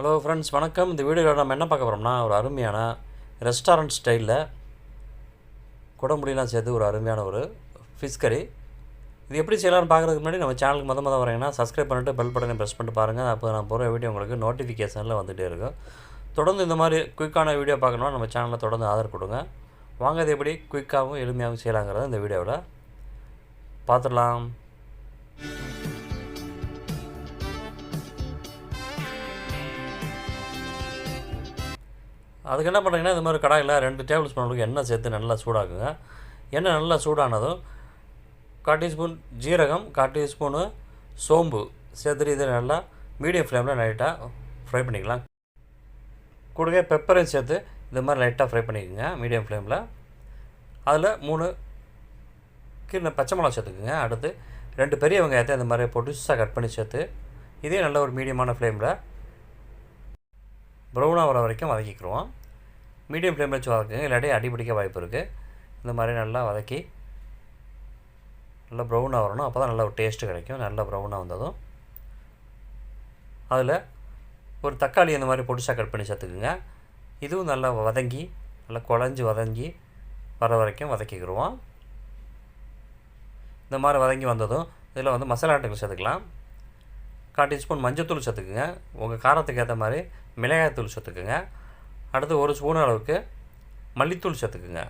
Hello friends வணக்கம். இந்த வீடியோவில் நம்ம என்ன பார்க்க போகிறோம்னா ஒரு அருமையான ரெஸ்டாரண்ட் ஸ்டைலில் குடம்புடிலாம் சேர்த்து ஒரு அருமையான ஒரு ஃபிஷ் கறி இது எப்படி செய்யலாம்னு பார்க்குறதுக்கு முன்னாடி நம்ம சேனலுக்கு மொதல் மொதல் வரீங்கன்னா சப்ஸ்கிரைப் பண்ணிட்டு பெல் பட்டனை ப்ரெஸ் பண்ணிட்டு பாருங்கள் அப்போ நான் போகிற வீடியோ உங்களுக்கு நோட்டிஃபிகேஷனில் வந்துகிட்டே இருக்கும். தொடர்ந்து இந்த மாதிரி குயிக்கான வீடியோ பார்க்கணும்னா நம்ம சேனலில் தொடர்ந்து ஆதரவு கொடுங்க. வாங்க அது எப்படி குயிக்காகவும் எளிமையாகவும் செய்யலாங்கிறத இந்த வீடியோவில் பார்த்துடலாம். அதுக்கு என்ன பண்ணுறீங்கன்னா இந்த மாதிரி கடாயில் ரெண்டு டேபிள் ஸ்பூன் அளவுக்கு எண்ணெய் சேர்த்து நல்லா சூடாக்குங்க. எண்ணெய் நல்லா சூடானதும் கால் டீஸ்பூன் ஜீரகம் கால் டீஸ்பூனு சோம்பு சேர்த்துட்டு இதை நல்லா மீடியம் ஃப்ளேமில் லைட்டாக ஃப்ரை பண்ணிக்கலாம். கூடவே பெப்பரையும் சேர்த்து இந்த மாதிரி லைட்டாக ஃப்ரை பண்ணிக்கோங்க மீடியம் ஃப்ளேமில் அதில் மூணு கீழே பச்சை மிளகா சேர்த்துக்குங்க. அடுத்து ரெண்டு பெரிய வெங்காயத்தை இந்த மாதிரி பொடிசாக கட் பண்ணி சேர்த்து இதே நல்ல ஒரு மீடியமான ஃப்ளேமில் ப்ரௌனாக வர வரைக்கும் வதக்கிக்கிறோம் மீடியம் ஃப்ளேமில் வச்சு வதக்குங்க இல்லாட்டி அடிப்பிடிக்க வாய்ப்பு இருக்குது இந்த மாதிரி நல்லா வதக்கி நல்லா ப்ரௌனாக வரணும். அப்போ தான் நல்லா ஒரு டேஸ்ட்டு கிடைக்கும். நல்லா ப்ரௌனாக வந்ததும். அதில் ஒரு தக்காளி இந்த மாதிரி பொடிசாக கட் பண்ணி சேர்த்துக்குங்க. இதுவும் நல்லா வதங்கி நல்லா குழஞ்சி வதங்கி வர வரைக்கும் வதக்கிக்கிடுவோம் இந்த மாதிரி வதங்கி வந்ததும் இதில் வந்து மசாலா ஆட்டுகள் சேர்த்துக்கலாம். கால் டீஸ்பூன் மஞ்சத்தூள் சேர்த்துக்குங்க. உங்கள் காரத்துக்கு ஏற்ற மாதிரி மிளகாய்த்தூள் சேர்த்துக்குங்க. அடுத்து ஒரு ஸ்பூன் அளவுக்கு மல்லித்தூள் சேர்த்துக்குங்க.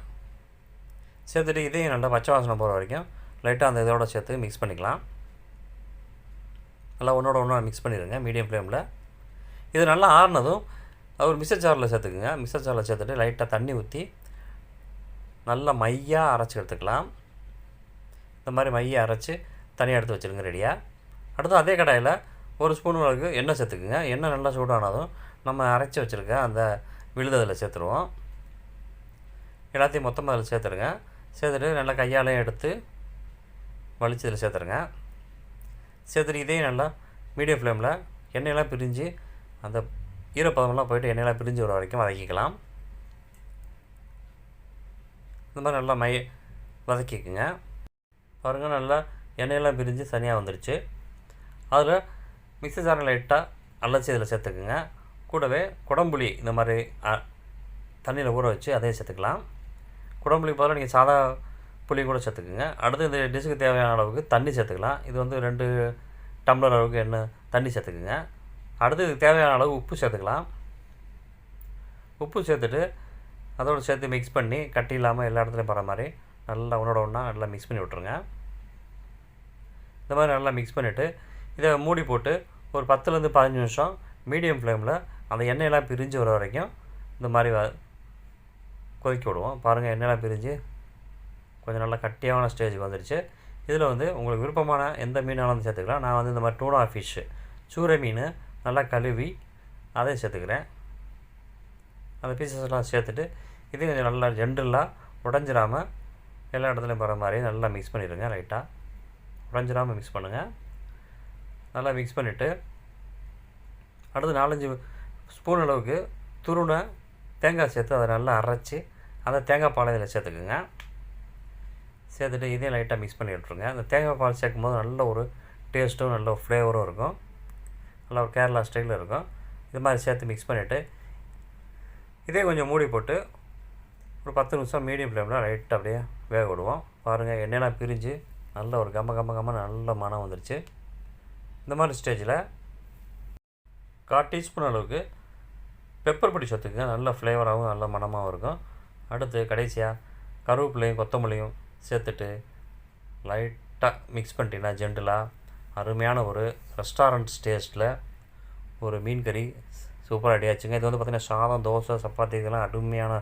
சேர்த்துட்டு இதையும் நல்லா பச்சை வாசனை போகிற வரைக்கும் லைட்டாக அந்த இதோட சேர்த்து மிக்ஸ் பண்ணிக்கலாம். நல்லா ஒன்றோட ஒன்றா மிக்ஸ் பண்ணிடுங்க மீடியம் ஃப்ளேமில் இது நல்லா ஆறுனதும் ஒரு மிக்சர் ஜாரில் சேர்த்துக்குங்க. மிக்சர் ஜாரில் சேர்த்துட்டு லைட்டாக தண்ணி ஊற்றி நல்லா மையாக அரைச்சி எடுத்துக்கலாம். இந்த மாதிரி மையை அரைச்சி தனியாக எடுத்து வச்சுருங்க ரெடியாக அடுத்து அதே கடாயில் ஒரு ஸ்பூன் அளவுக்கு எண்ணெய் சேர்த்துக்குங்க. எண்ணெய் நல்லா சூடானதும் நம்ம அரைச்சி வச்சுருக்க அந்த விழுது அதில் சேர்த்துருவோம். எல்லாத்தையும் மொத்தமாக அதில் சேர்த்துருங்க. சேர்த்துட்டு நல்லா கையாலையும் எடுத்து வலிச்சு இதில் சேர்த்துருங்க. சேர்த்துட்டு இதையும் நல்லா மீடியம் ஃப்ளேமில் எண்ணெயெல்லாம் பிரிஞ்சு அந்த ஈரப்பதமெல்லாம் போயிட்டு எண்ணெயெல்லாம் பிரிஞ்சு வர வரைக்கும் வதக்கிக்கலாம். இந்த மாதிரி நல்லா மை வதக்கிக்குங்க. பாருங்கள் நல்லா எண்ணெயெல்லாம் பிரிஞ்சு தனியாக வந்துடுச்சு அதில் மிக்ஸி ஜாரில் லைட்டாக அலசி இதில் சேர்த்துக்குங்க. கூடவே குடம்புளி இந்த மாதிரி தண்ணியில் ஊற வச்சு அதையும் சேர்த்துக்கலாம். குடம்புளி பதிலாக நீங்கள் சாதா புளி கூட சேர்த்துக்குங்க. அடுத்து இந்த டிஷ்ஷுக்கு தேவையான அளவுக்கு தண்ணி சேர்த்துக்கலாம். இது வந்து ரெண்டு டம்ளர் அளவுக்கு என்ன தண்ணி சேர்த்துக்குங்க. அடுத்து இதுக்கு தேவையான அளவு உப்பு சேர்த்துக்கலாம். உப்பு சேர்த்துட்டு அதோடு சேர்த்து மிக்ஸ் பண்ணி கட்டி இல்லாமல் எல்லா இடத்துலையும் போகிற மாதிரி நல்லா ஒன்றோட ஒன்றா நல்லா மிக்ஸ் பண்ணி விட்ருங்க இந்த மாதிரி நல்லா மிக்ஸ் பண்ணிவிட்டு இதை மூடி போட்டு ஒரு பத்துலேருந்து பதினஞ்சு நிமிஷம் மீடியம் ஃப்ளேமில் அந்த எண்ணெயெல்லாம் பிரிஞ்சு வர வரைக்கும் இந்த மாதிரி வ கொதிக்க விடுவோம். பாருங்கள் எண்ணெயெல்லாம் பிரிஞ்சு கொஞ்சம் நல்லா கட்டியான ஸ்டேஜுக்கு வந்துடுச்சு. இதில் வந்து உங்களுக்கு விருப்பமான எந்த மீனாலும் சேர்த்துக்கலாம். நான் வந்து இந்த மாதிரி டூனா ஃபிஷ்ஷு சூரை மீன் நல்லா கழுவி அதையும் சேர்த்துக்கிறேன். அந்த பீசஸ்லாம் சேர்த்துட்டு இது கொஞ்சம் நல்லா ஜென்டலாக உடஞ்சிராமல் எல்லா இடத்துலையும் போகிற மாதிரி நல்லா மிக்ஸ் பண்ணிடுங்க லைட்டாக உடஞ்சிடாமல் மிக்ஸ் பண்ணுங்கள் நல்லா மிக்ஸ் பண்ணிவிட்டு அடுத்து நாலஞ்சு ஸ்பூன் அளவுக்கு துருணை தேங்காய் சேர்த்து அதை நல்லா அரைச்சி அந்த தேங்காய் பாலை இதில் சேர்த்துக்குங்க. சேர்த்துட்டு இதையும் லைட்டாக மிக்ஸ் பண்ணி விட்ருங்க அந்த தேங்காய் பால் சேர்க்கும் போது நல்ல ஒரு டேஸ்ட்டும் நல்ல ஒரு ஃப்ளேவரும் இருக்கும். நல்ல ஒரு கேரளா ஸ்டைலில் இருக்கும். இது மாதிரி சேர்த்து மிக்ஸ் பண்ணிவிட்டு இதே கொஞ்சம் மூடி போட்டு ஒரு பத்து நிமிஷம் மீடியம் ஃப்ளேமில் லைட்டாக அப்படியே வேக விடுவோம். பாருங்கள் எண்ணெயெல்லாம் பிரிஞ்சு நல்ல ஒரு கம்ம கம்ம கம்ம நல்ல மனம் வந்துருச்சு. இந்த மாதிரி ஸ்டேஜில் கால் டீஸ்பூன் அளவுக்கு பெப்பர் பொடி சேர்த்துக்குங்க நல்ல ஃப்ளேவராகவும் நல்ல மனமாகவும் இருக்கும். அடுத்து கடைசியாக கருவேப்பிலையும் கொத்தமல்லியும் சேர்த்துட்டு லைட்டாக மிக்ஸ் பண்ணிட்டீங்கன்னா ஜென்டலாக அருமையான ஒரு ரெஸ்டாரண்ட் டேஸ்ட்டில் ஒரு மீன் கறி சூப்பராக ரெடியாச்சுங்க இது வந்து பார்த்திங்கன்னா சாதம் தோசை சப்பாத்தி இதெல்லாம் அருமையான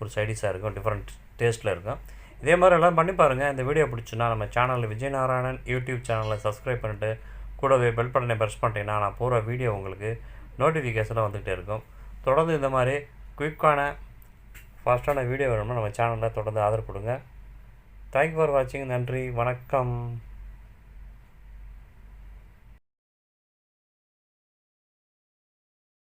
ஒரு சைடிஷாக இருக்கும். டிஃப்ரெண்ட் டேஸ்ட்டில் இருக்கும். இதே மாதிரி எல்லாம் பண்ணி பாருங்கள் இந்த வீடியோ பிடிச்சுன்னா நம்ம சேனலில் விஜயநாராயணன் யூடியூப் சேனலை சப்ஸ்கிரைப் பண்ணிட்டு கூடவே பெல் பட்டனை ப்ரெஸ் பண்ணிட்டீங்கன்னா நான் போகிற வீடியோ உங்களுக்கு நோட்டிஃபிகேஷனாக வந்துகிட்டே இருக்கும். தொடர்ந்து இந்த மாதிரி குயிக்கான ஃபாஸ்ட்டான வீடியோ வேணும்னா நம்ம சேனலில் தொடர்ந்து ஆதரவு கொடுங்க. தேங்க்யூ ஃபார் வாட்சிங் நன்றி. வணக்கம்.